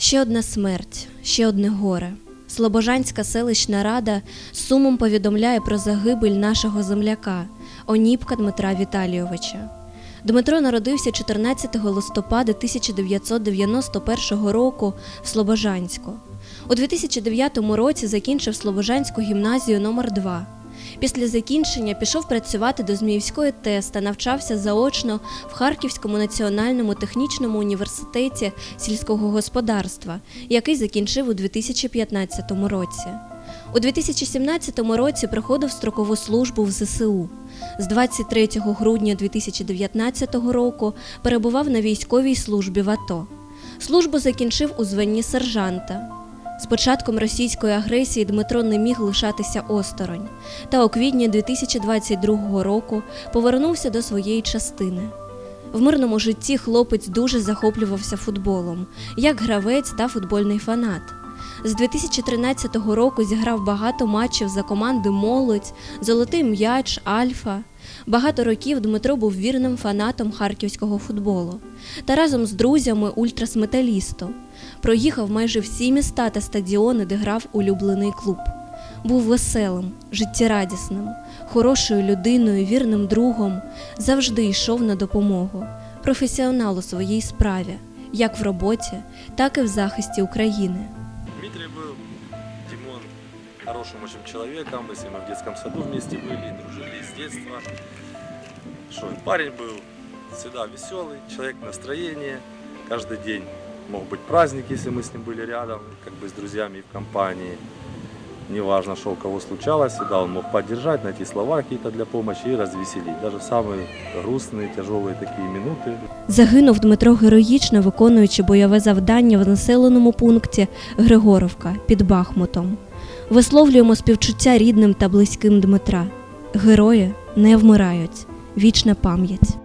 Ще одна смерть, ще одне горе. Слобожанська селищна рада сумом повідомляє про загибель нашого земляка Оніпка Дмитра Віталійовича. Дмитро народився 14 листопада 1991 року в Слобожанську. У 2009 році закінчив Слобожанську гімназію номер 2 Після закінчення пішов працювати до Зміївської ТЕС та навчався заочно в Харківському національному технічному університеті сільського господарства, який закінчив у 2015 році. У 2017 році проходив строкову службу в ЗСУ. З 23 грудня 2019 року перебував на військовій службі в АТО. Службу закінчив у званні сержанта. З початком російської агресії Дмитро не міг лишатися осторонь, та у квітні 2022 року повернувся до своєї частини. В мирному житті хлопець дуже захоплювався футболом, як гравець та футбольний фанат. З 2013 року зіграв багато матчів за команди Молодь, Золотий м'яч, Альфа. Багато років Дмитро був вірним фанатом харківського футболу та разом з друзями ультрасметалісту. Проїхав майже всі міста та стадіони, де грав улюблений клуб. Був веселим, життєрадісним, хорошою людиною, вірним другом, завжди йшов на допомогу, професіонал у своїй справі, як в роботі, так і в захисті України Дмитрий был, Димон, хорошим очень человеком. Мы с ним и в детском саду вместе были, и дружили с детства. Что, и парень был всегда веселый, человек настроения. Каждый день мог быть праздник, если мы с ним были рядом, как бы с друзьями и в компании. Неважно, что у кого случалось, всегда он мог поддержать, найти слова какие-то для помощи и развеселить. Даже в самые грустные, тяжелые такие минуты Загинув Дмитро героїчно виконуючи бойове завдання в населеному пункті Григоровка під Бахмутом. Висловлюємо співчуття рідним та близьким Дмитра. Герої не вмирають. Вічна пам'ять.